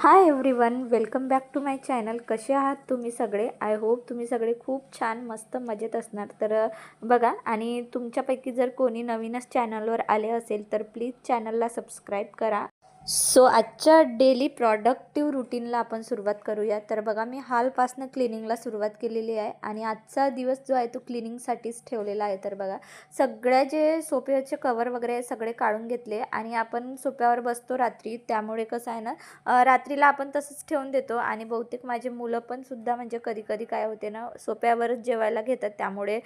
Hi everyone welcome back to my channel कसे आहात तुम्ही सगळे? आय होप तुम्ही सगळे खूप छान मस्त मजेत असणार. तर बघा आणि तुमच्यापैकी जर कोणी नवीनच चॅनलवर आले असेल तर प्लीज चॅनलला सबस्क्राईब करा. सो आजच्या डेली प्रॉडक्टिव्ह रुटीनला आपण सुरुवात करूया. तर बघा मी हालपासनं क्लिनिंगला सुरुवात केलेली आहे आणि आजचा दिवस जो आहे तो क्लिनिंगसाठीच ठेवलेला आहे. तर बघा सगळ्या जे सोप्याचे कवर वगैरे सगळे काढून घेतले आणि आपण सोप्यावर बसतो रात्री. त्यामुळे कसं आहे ना रात्रीला आपण तसंच ठेवून देतो आणि बहुतेक माझे मुलं पण सुद्धा म्हणजे कधी कधी काय होते ना सोप्यावरच जेवायला घेतात. त्यामुळे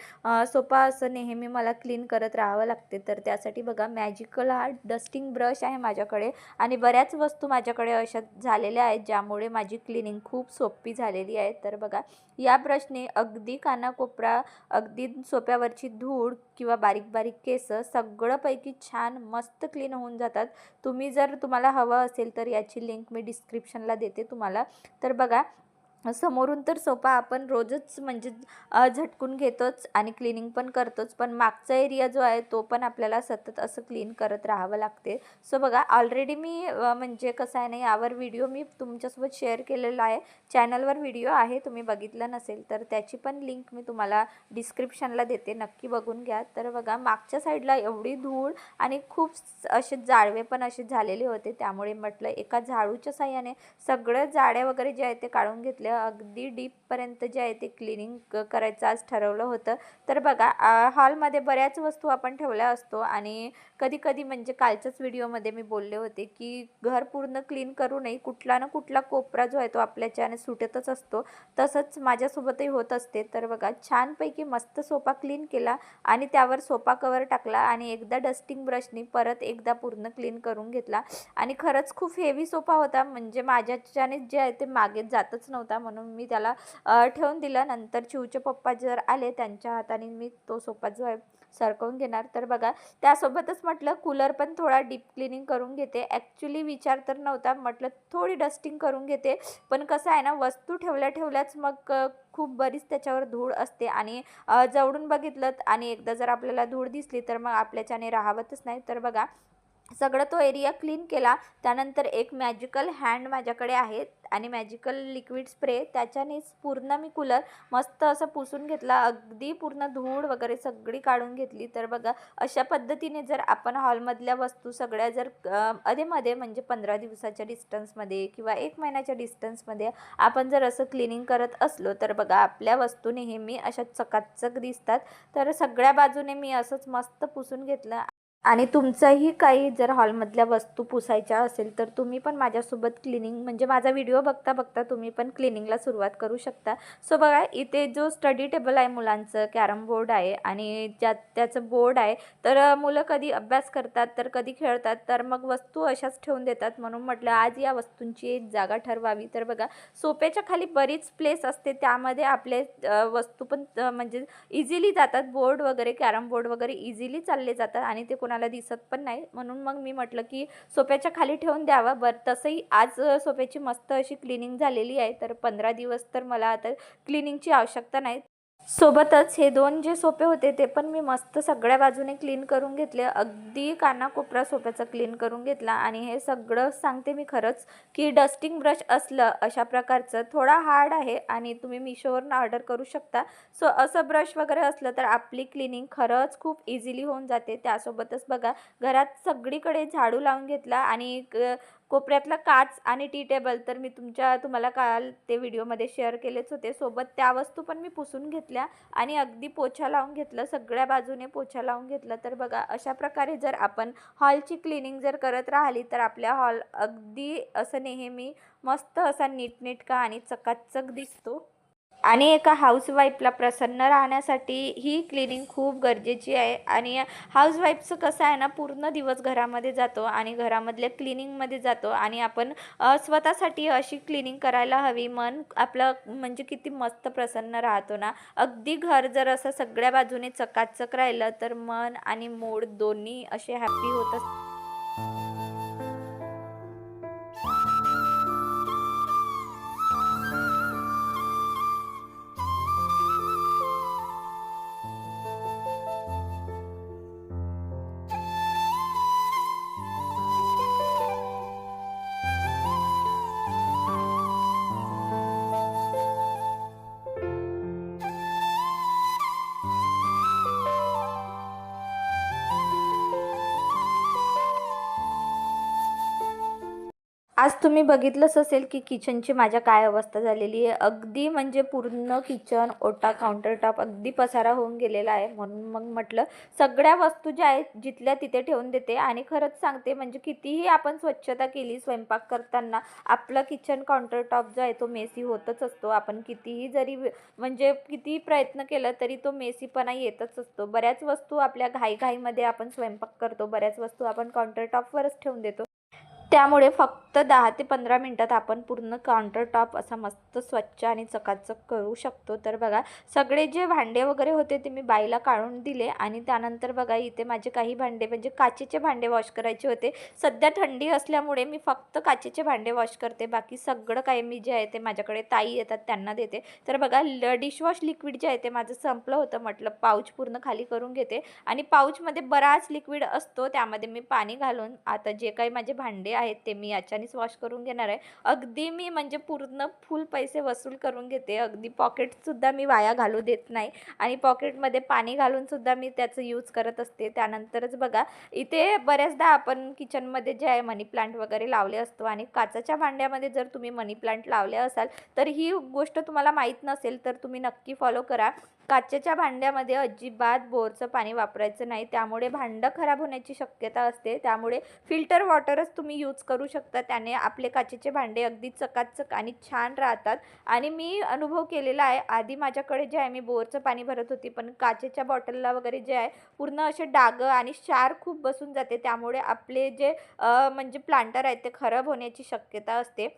सोपा असं नेहमी मला क्लीन करत राहावं लागते. तर त्यासाठी बघा मॅजिकल हा डस्टिंग ब्रश आहे माझ्याकडे आणि बऱ्याच वस्तू माझ्याकडे अशा झालेल्या आहेत ज्यामुळे माझी क्लिनिंग खूप सोपी झालेली आहे. तर बघा या ब्रशने अगदी कानाकोपरा अगदी सोप्यावरची धूळ किंवा बारीक बारीक केस सगळंपैकी छान मस्त क्लीन होऊन जातात. तुम्ही जर तुम्हाला हवं असेल तर याची लिंक मी डिस्क्रिप्शनला देते तुम्हाला. तर बघा समोरून तर सोपा आपण रोजच म्हणजे झटकून घेतोच आणि क्लिनिंग पण करतोच. पण मागचा एरिया जो आहे तो पण आपल्याला सतत असं क्लीन करत राहावं लागते. सो बघा ऑलरेडी मी म्हणजे कसं आहे ना यावर व्हिडिओ मी तुमच्यासोबत शेअर केलेला आहे. चॅनलवर व्हिडिओ आहे तुम्ही बघितला नसेल तर त्याची पण लिंक मी तुम्हाला डिस्क्रिप्शनला देते. नक्की बघून घ्या. तर बघा मागच्या साईडला एवढी धूळ आणि खूप स- असे जाळवे पण असे झालेले होते. त्यामुळे म्हटलं एका झाडूच्या साह्याने सगळं जाड्या वगैरे जे आहे ते काढून घेतले अगदी डीपपर्यंत जे आहे ते क्लिनिंग करायचं आज ठरवलं होतं. तर बघा हॉलमध्ये बऱ्याच वस्तू आपण ठेवल्या असतो आणि कधी कधी म्हणजे कालच्याच व्हिडिओमध्ये मी बोलले होते की घर पूर्ण क्लीन करू नये. कुठला ना कुठला कोपरा जो आहे तो आपल्याच्याने सुटतच असतो. तसंच माझ्यासोबतही होत असते. तर बघा छानपैकी मस्त सोफा क्लीन केला आणि त्यावर सोफा कवर टाकला आणि एकदा डस्टिंग ब्रशनी परत एकदा पूर्ण क्लीन करून घेतला. आणि खरंच खूप हेवी सोफा होता. म्हणजे माझ्याच्याने जे आहे ते मागे जातच नव्हता. म्हणून मी त्याला ठेवून दिलं. नंतर चिवचे पप्पा जर आले त्यांच्या हाताने मी तो सोपा जो आहे सरकवून घेणार. तर बघा त्यासोबतच म्हटलं कूलर पण थोडा डीप क्लिनिंग करून घेते. ॲक्च्युली विचार तर नव्हता म्हटलं थोडी डस्टिंग करून घेते. पण कसं आहे ना वस्तू ठेवल्या ठेवल्याच मग खूप बरीच त्याच्यावर धूळ असते. आणि जवळून बघितलं आणि एकदा जर आपल्याला धूळ दिसली तर मग आपल्याच्याने राहावतच नाही. तर बघा सगळं तो एरिया क्लीन केला. त्यानंतर एक मॅजिकल हँड माझ्याकडे आहे आणि मॅजिकल लिक्विड स्प्रे त्याच्यानेच पूर्ण मी कूलर मस्त असं पुसून घेतला. अगदी पूर्ण धूळ वगैरे सगळी काढून घेतली. तर बघा अशा पद्धतीने जर आपण हॉलमधल्या वस्तू सगळ्या जर अधेमध्ये म्हणजे पंधरा दिवसाच्या डिस्टन्समध्ये किंवा एक महिन्याच्या डिस्टन्समध्ये आपण जर असं क्लिनिंग करत असलो तर बघा आपल्या वस्तू नेहमी अशा चकाचक दिसतात. तर सगळ्या बाजूने मी असंच मस्त पुसून घेतलं. आणि तुमचंही काही जर हॉलमधल्या वस्तू पुसायच्या असेल तर तुम्ही पण माझ्यासोबत क्लिनिंग म्हणजे माझा व्हिडिओ बघता बघता तुम्ही पण क्लिनिंगला सुरुवात करू शकता. सो बघा इथे जो स्टडी टेबल आहे मुलांचं कॅरम बोर्ड आहे आणि ज्यात त्याचं बोर्ड आहे तर मुलं कधी अभ्यास करतात तर कधी खेळतात तर मग वस्तू अशाच ठेवून देतात. म्हणून म्हटलं आज या वस्तूंची एक जागा ठरवावी. तर बघा सोप्याच्या खाली बरीच प्लेस असते. त्यामध्ये आपले वस्तू पण म्हणजे इझिली जातात. बोर्ड वगैरे कॅरम बोर्ड वगैरे इझिली चालले जातात आणि ते कोणाला दिसत पण नाही. म्हणून मग मी म्हटलं की सोप्याच्या खाली ठेवून द्यावा. बरं तसंही आज सोप्याची मस्त अशी क्लिनिंग झालेली आहे. तर पंधरा दिवस तर मला आता क्लिनिंगची आवश्यकता नाही. सोबतच हे दोन जे सोपे होते ते पण मी मस्त सगळ्या बाजूने क्लीन करून घेतले. अगदी कानाकोपरा सोप्याचं क्लीन करून घेतला. आणि हे सगळं सांगते मी खरंच की डस्टिंग ब्रश असलं अशा प्रकारचं थोडा हार्ड आहे आणि तुम्ही मिशोवरून ऑर्डर करू शकता. सो असं ब्रश वगैरे असलं तर आपली क्लिनिंग खरंच खूप इझिली होऊन जाते. त्यासोबतच बघा घरात सगळीकडे झाडू लावून घेतला आणि कोपऱ्यातला काच आणि टी टेबल तर मी तुमच्या तुम्हाला काल ते व्हिडिओमध्ये शेअर केलेच होते. सोबत त्या वस्तू पण मी पुसून घेतल्या आणि अगदी पोछा लावून घेतलं सगळ्या बाजूने पोछा लावून घेतलं. तर बघा अशा प्रकारे जर आपण हॉलची क्लिनिंग जर करत राहिली तर आपल्या हॉल अगदी असं नेहमी मस्त असा नीटनेटका आणि चकाचक दिसतो. आणि एका हाऊसवाईफला प्रसन्न राहण्यासाठी ही क्लिनिंग खूप गरजेची आहे. आणि हाऊसवाईफचं कसं आहे ना पूर्ण दिवस घरामध्ये जातो आणि घरामधल्या क्लिनिंगमध्ये जातो आणि आपण स्वतःसाठी अशी क्लिनिंग करायला हवी. मन आपलं म्हणजे किती मस्त प्रसन्न राहतो ना. अगदी घर जर असं सगळ्या बाजूने चकाचक राहिलं तर मन आणि मूड दोन्ही असे हॅपी होत असतात. आज तुम्ही बघितलंच असेल की किचनची माझ्या काय अवस्था झालेली आहे. अगदी म्हणजे पूर्ण किचन ओटा काउंटरटॉप अगदी पसारा होऊन गेलेला आहे. म्हणून मग म्हटलं सगळ्या वस्तू ज्या आहेत जिथल्या तिथे ठेवून देते. आणि खरंच सांगते म्हणजे कितीही आपण स्वच्छता केली स्वयंपाक करताना आपलं किचन काउंटरटॉप जो आहे तो मेसी होतच असतो. आपण कितीही जरी म्हणजे कितीही प्रयत्न केला तरी तो मेसीपणा येतच असतो. बऱ्याच वस्तू आपल्या घाईघाईमध्ये आपण स्वयंपाक करतो. बऱ्याच वस्तू आपण काउंटरटॉपवरच ठेवून देतो. त्यामुळे फक्त दहा ते पंधरा मिनटात आपण पूर्ण काउंटर टॉप असा मस्त स्वच्छ आणि चकाचक करू शकतो. तर बघा सगळे जे भांडे वगैरे होते ते मी बाईला काढून दिले आणि त्यानंतर बघा इथे माझे काही भांडे म्हणजे काचेचे भांडे वॉश करायचे होते. सध्या थंडी असल्यामुळे मी फक्त काचेचे भांडे वॉश करते. बाकी सगळं काही मी जे आहे ते माझ्याकडे ताई येतात त्यांना देते. तर बघा ल डिशवॉश लिक्विड जे आहे ते माझं संपलं होतं म्हटलं पाऊच पूर्ण खाली करून घेते. आणि पाऊचमध्ये बराच लिक्विड असतो त्यामध्ये मी पाणी घालून आता जे काही माझे भांडे आहेत ते मी याच्यानेच वॉश करून घेणार आहे. अगदी मी म्हणजे पूर्ण फुल पैसे वसूल करून घेते. अगदी पॉकेटसुद्धा मी वाया घालू देत नाही. आणि पॉकेटमध्ये पाणी घालूनसुद्धा मी त्याचं यूज करत असते. त्यानंतरच बघा इथे बऱ्याचदा आपण किचनमध्ये जे आहे मनी प्लांट वगैरे लावले असतो आणि काचाच्या भांड्यामध्ये जर तुम्ही मनी प्लांट लावले असाल तर ही गोष्ट तुम्हाला माहीत नसेल तर तुम्ही नक्की फॉलो करा. काचेच्या भांड्यामध्ये अजिबात बोरचं पाणी वापरायचं नाही. त्यामुळे भांडं खराब होण्याची शक्यता असते. त्यामुळे फिल्टर वॉटरच तुम्ही यूज करू शकता. त्याने आपले काचेचे भांडे अगदी चकाचक आणि छान राहतात. आणि मी अनुभव केलेला आहे. आधी माझ्याकडे जे आहे मी बोरचं पाणी भरत होती. पण काचेच्या बॉटलला वगैरे जे आहे पूर्ण असे डागं आणि क्षार खूप बसून जाते. त्यामुळे आपले जे म्हणजे प्लांटर आहेत ते खराब होण्याची शक्यता असते.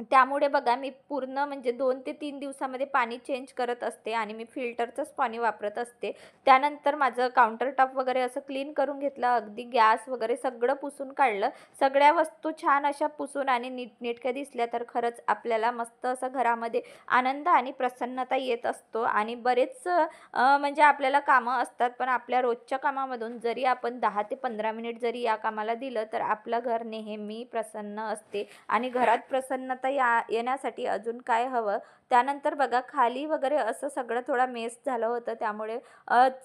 त्यामुळे बघा मी पूर्ण म्हणजे दोन ते तीन दिवसामध्ये पाणी चेंज करत असते आणि मी फिल्टरचंच पाणी वापरत असते. त्यानंतर माझं काउंटरटॉप वगैरे असं क्लीन करून घेतलं अगदी गॅस वगैरे सगळं पुसून काढलं. सगळ्या वस्तू छान अशा पुसून आणि नीटनेटक्या दिसल्या तर खरंच आपल्याला मस्त असं घरामध्ये आनंद आणि प्रसन्नता येत असतो. आणि बरेच म्हणजे आपल्याला कामं असतात पण आपल्या रोजच्या कामामधून जरी आपण दहा ते पंधरा मिनिट जरी या कामाला दिलं तर आपलं घर नेहमी प्रसन्न असते आणि घरात प्रसन्नता या येण्यासाठी अजून काय हवं? त्यानंतर बघा खाली वगैरे असं सगळं थोडा मेस झालं होतं त्यामुळे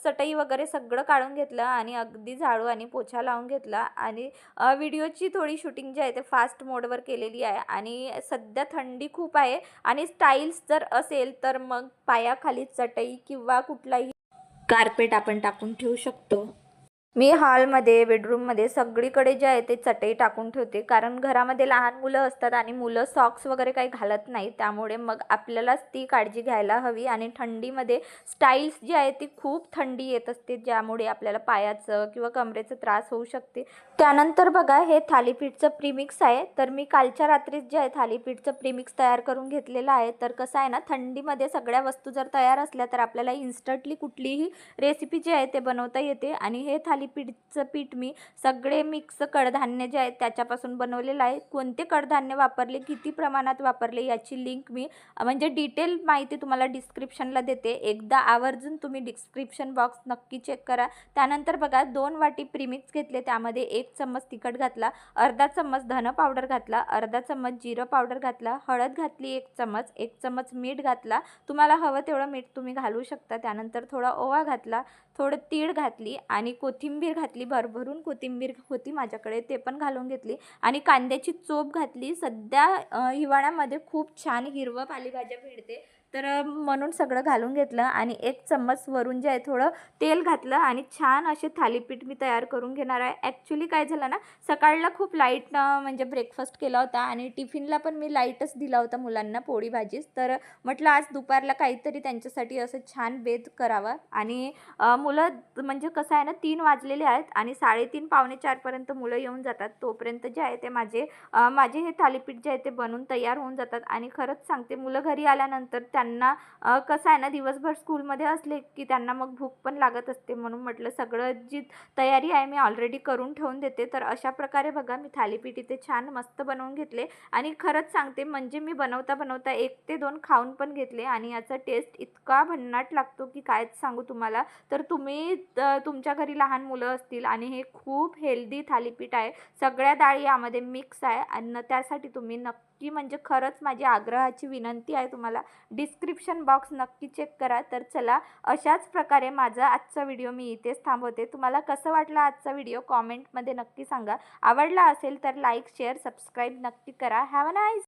चटई वगैरे सगळं काढून घेतलं आणि अगदी झाडू आणि पोछा लावून घेतला आणि व्हिडिओची थोडी शूटिंग जी आहे ते फास्ट मोडवर केलेली आहे आणि सध्या थंडी खूप आहे आणि स्टाईल्स जर असेल तर मग पायाखाली चटई किंवा कुठलाही कार्पेट आपण टाकून ठेवू शकतो. मी हॉलमध्ये बेडरूममध्ये सगळीकडे जे आहे ते चटई टाकून ठेवते. कारण घरामध्ये लहान मुलं असतात आणि मुलं सॉक्स वगैरे काही घालत नाही त्यामुळे मग आपल्यालाच ती काळजी घ्यायला हवी आणि थंडीमध्ये स्टाईल्स जी आहे ती खूप थंडी येत असते ज्यामुळे आपल्याला पायाचं किंवा कमरेचं त्रास होऊ शकते. त्यानंतर बघा हे थालीपीठचं प्रीमिक्स आहे. तर मी कालच्या रात्रीच जे आहे थालीपीठचं प्रीमिक्स तयार करून घेतलेलं आहे. तर कसं आहे ना थंडीमध्ये सगळ्या वस्तू जर तयार असल्या तर आपल्याला इन्स्टंटली कुठलीही रेसिपी जी आहे ते बनवता येते. आणि हे थाली थालीपीठचं पीठ मी सगळे मिक्स कडधान्य जे आहेत त्याच्यापासून बनवलेलं आहे. कोणते कडधान्य वापरले किती प्रमाणात वापरले याची लिंक मी म्हणजे डिटेल माहिती तुम्हाला डिस्क्रिप्शनला देते. एकदा आवर्जून तुम्ही डिस्क्रिप्शन बॉक्स नक्की चेक करा. त्यानंतर बघा दोन वाटी प्रीमिक्स घेतले त्यामध्ये एक चम्मच तिखट घातला अर्धा चम्मच धन पावडर घातला अर्धा चम्मच जिरं पावडर घातला हळद घातली एक चम्मच एक चम्मच मीठ घातला. तुम्हाला हवं तेवढं मीठ तुम्ही घालू शकता. त्यानंतर थोडा ओवा घातला थोडं तीळ घातली आणि कोथिंबीर कोथिंबीर घातली भरभरून कोथिंबीर होती माझ्याकडे ते पण घालून घेतली. आणि कांद्याची चोप घातली. सध्या हिवाळ्यामध्ये खूप छान हिरवं पालेभाज्या मिळते तर म्हणून सगळं घालून घेतलं आणि एक चम्मच वरून जे आहे थोडं तेल घातलं आणि छान असे थालीपीठ मी तयार करून घेणार आहे. ॲक्च्युली काय झालं ना सकाळला खूप लाइट म्हणजे ब्रेकफास्ट केला होता आणि टिफिनला पण मी लाईटच दिला होता मुलांना पोळी भाजीच. तर म्हटलं आज दुपारला काहीतरी त्यांच्यासाठी असं छान भेद करावा आणि मुलं म्हणजे कसं आहे ना तीन वाजलेले आहेत आणि साडेतीन पावणे चारपर्यंत मुलं येऊन जातात. तोपर्यंत जे आहे ते माझे माझे हे थालीपीठ जे आहे ते बनून तयार होऊन जातात आणि खरंच सांगते मुलं घरी आल्यानंतर त्यांना कसं आहे ना दिवसभर स्कूलमध्ये असले की त्यांना मग भूक पण लागत असते म्हणून म्हटलं सगळं जी तयारी आहे मी ऑलरेडी करून ठेवून देते. तर अशा प्रकारे बघा मी थालीपीठ इथे छान मस्त बनवून घेतले आणि खरंच सांगते म्हणजे मी बनवता बनवता एक ते दोन खाऊन पण घेतले आणि याचा टेस्ट इतका भन्नाट लागतो की कायच सांगू तुम्हाला. तर तुम्ही तुमच्या घरी लहान मुलं असतील आणि हे खूप हेल्दी थालीपीठ आहे. सगळ्या डाळी यामध्ये मिक्स आहे आणि त्यासाठी तुम्ही नक्की नक्की म्हणजे खरंच माझी आग्रहाची विनंती आहे तुम्हाला. डिस्क्रिप्शन बॉक्स नक्की चेक करा. तर चला अशाच प्रकारे माझा आजचा व्हिडिओ मी इथेच थांबवते. तुम्हाला कसं वाटलं आजचा व्हिडिओ कॉमेंटमध्ये नक्की सांगा. आवडला असेल तर लाईक शेअर सबस्क्राईब नक्की करा. Have a nice